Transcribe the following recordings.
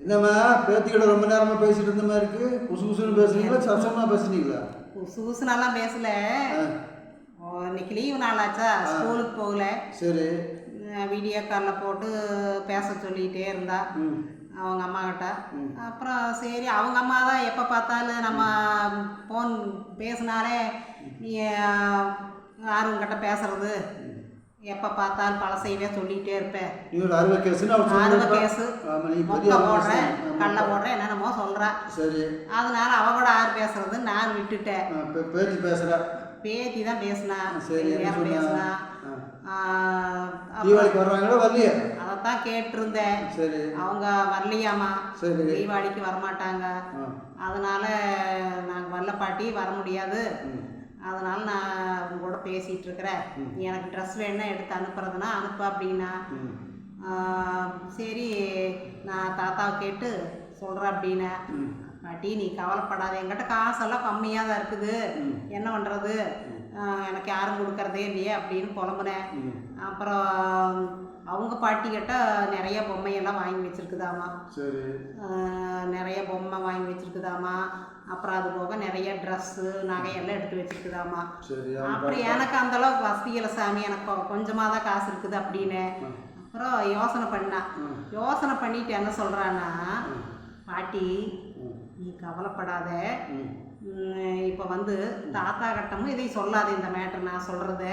என்னம்மா பேத்தியோட ரொம்ப நேரமா பேசிட்டு இருந்த மாதிரி இருக்கு. குசு குசுன்னு பேசுனீங்களா சசமா பேசுனீங்களா புதுசு புதுசுனெல்லாம் பேசல. இன்னைக்கு லீவு நாளாச்சா ஸ்கூலுக்கு போகல. சரி. வீடியோ காலில் போட்டு பேச சொல்லிகிட்டே இருந்தா. அவங்க அம்மா கிட்ட. அப்புறம் சரி அவங்க அம்மா தான் எப்போ பார்த்தாலும் நம்ம ஃபோன் பேசினாலே நீ ஆர்வங்கிட்ட பேசுறது. எப்போ பார்த்தாலும் பழசையவே சொல்லிகிட்டே இருப்பேன். ஒரு அறுவை கேஸ்னு அவள் ஆர்வ சொல்லிருப்பா. கேஸு. மொக்க போடுறேன். கல்ல போடுறேன் என்னென்னமோ சொல்கிறா சரி. அதனால அவ கூட ஆறு பேசுறது நான் விட்டுட்டேன். ஆ, பே- பேத்தி தான் பேசினா. சரி பேசினா. தீபாவளிக்கு வர்றாங்களா வரலையா? அதைத்தான் கேட்டிருந்தேன். சரி. அவங்க வரலையாமா? சரி. தீபாவளிக்கு வரமாட்டாங்க. அதனால நாங்கள் வரல பாட்டி வர முடியாது. அதனால நான் உங்க கூட பேசிட்டு இருக்கிறேன் எனக்கு ட்ரெஸ் வேணும்னா எடுத்து அனுப்புறதுன்னா அனுப்பு அப்படின்னா. சரி நான் தாத்தாவை கேட்டு சொல்கிறேன் அப்படின்னேன். ம். பாட்டி நீ கவலைப்படாத. என்கிட்ட காசெல்லாம் கம்மியாக தான் இருக்குது. என்ன பண்ணுறது எனக்கு யாரும் கொடுக்கறதே இல்லையே அப்படின்னு புலம்புனேன். அப்புறம் அவங்க பாட்டி கிட்ட நிறைய பொம்மையெல்லாம் வாங்கி வச்சிருக்குதாமா நிறைய பொம்மை வாங்கி வச்சிருக்குதாமா அப்புறம் அது போக நிறைய ட்ரெஸ்ஸு நகையெல்லாம் எடுத்து வச்சிருக்குதாமா சரி அப்புறம் எனக்கு அந்த அளவுக்கு வசதிகளை சாமி. எனக்கு கொஞ்சமாக தான் காசு இருக்குது அப்படின்னு. அப்புறம் யோசனை பண்ணா. யோசனை பண்ணிட்டு என்ன சொல்கிறான்னா. பாட்டி. நீ கவலைப்படாத. இப்போ வந்து தாத்தா கட்டமும் இதை சொல்லாது இந்த மேட்டர் நான் சொல்கிறத.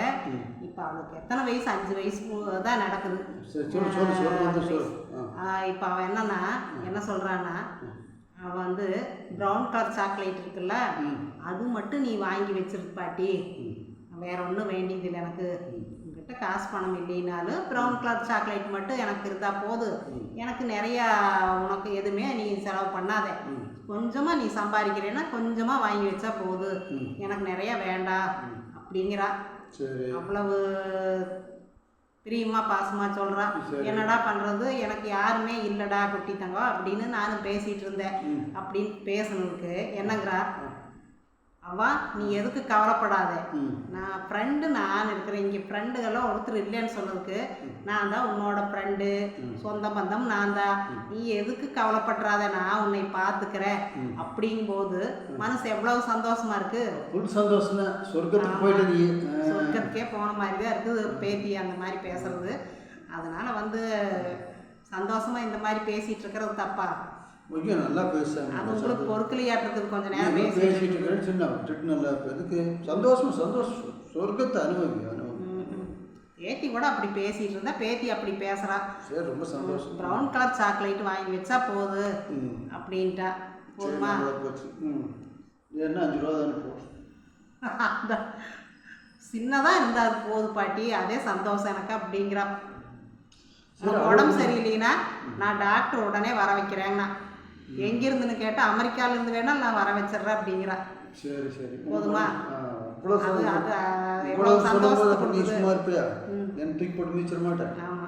இப்போ அவளுக்கு எத்தனை வயசு? அஞ்சு வயசு தான் நடக்குது. இப்போ அவன் என்னன்னா என்ன சொல்கிறான்னா அவன் வந்து ப்ரௌன் கலர் சாக்லேட் இருக்குல்ல. அது மட்டும் நீ வாங்கி வச்சிருக்கு பாட்டி. வேற ஒன்றும் வேண்டியதில்லை எனக்கு. உங்ககிட்ட காசு பணம் இல்லைனாலும் ப்ரௌன் கலர் சாக்லேட் மட்டும் எனக்கு இருந்தால் போதும் எனக்கு நிறையா உனக்கு எதுவுமே நீ செலவு பண்ணாத. கொஞ்சமாக நீ சம்பாதிக்கிறேன்னா கொஞ்சமாக வாங்கி வச்சா போதும் ம். எனக்கு நிறைய வேண்டாம் அப்படிங்கிறா. அவ்வளவு பிரியமா பாசமா சொல்றா. என்னடா பண்றது? எனக்கு யாருமே இல்லடா குட்டி தங்கம் அப்படின்னு நானும் பேசிட்டு இருந்தேன். அப்படின்னு பேசுனதுக்கு என்னங்கிறா? அவா நீ எதுக்கு கவலைப்படாத. நான் ஃப்ரெண்டு நான் இருக்கிறேன் இங்கே ஃப்ரெண்டுகள்லாம் ஒருத்தர் இல்லைன்னு சொன்னதுக்கு நான் தான் உன்னோட ஃப்ரெண்டு சொந்த பந்தம் நான் தான். நீ எதுக்கு கவலைப்படுறாத நான் உன்னை பார்த்துக்கிறேன். அப்படிங்கும்போது மனசு எவ்வளவு சந்தோஷமா இருக்கு? ஃபுல் சந்தோஷம் தான் சொர்க்கத்துக்கு போயிட்டு நீ. சொர்க்கத்துக்கே போன மாதிரி தான் இருக்குது பேத்தி அந்த மாதிரி பேசுறது. அதனால வந்து சந்தோஷமா இந்த மாதிரி பேசிட்டு இருக்கிறது தப்பா? ஐயோ நல்லா பேசுறாங்க அது உங்களுக்கு பொறுக்கலையாட்டு இருக்குது கொஞ்ச நீ நேரம் பேசிட்டு இருக்கிறேன்னு சொன்னா விட்டுட்டு நல்லா எதுக்கு? சந்தோஷம் சந்தோஷம். சொர்க்கத்தை அனுபவி அனுபவி. ம்ம். பேத்தி கூட அப்படி பேசிட்டு இருந்தா பேத்தி அப்படி பேசுறா. சரி ரொம்ப சந்தோஷம். ப்ரௌன் கலர் சாக்லேட் வாங்கி வச்சா ம். அப்படின்ட்டா. போதுமா? போச்சு. ம். என்ன அஞ்சு ரூபா தானே போ? அதான். சின்னதா இருந்தா அது போது பாட்டி அதே சந்தோஷம் எனக்கு அப்படிங்கிறா. உனக்கு உடம்பு சரியில்லைன்னா நான் டாக்டர் உடனே வர வைக்கிறேங்கண்ணா எங்கிருந்துன்னு கேட்டால் அமெரிக்கால இருந்து வேணா நான் வர வச்சிடுறேன் அப்படிங்கிறா. சரி சரி. போதுமா? இவ்வளோ இவ்வளவு சந்தோஷத்தை நீ சும்மா இருப்பியா. என் தூக்கி போட்டு மிச்சிட மாட்டேன். ஆமா.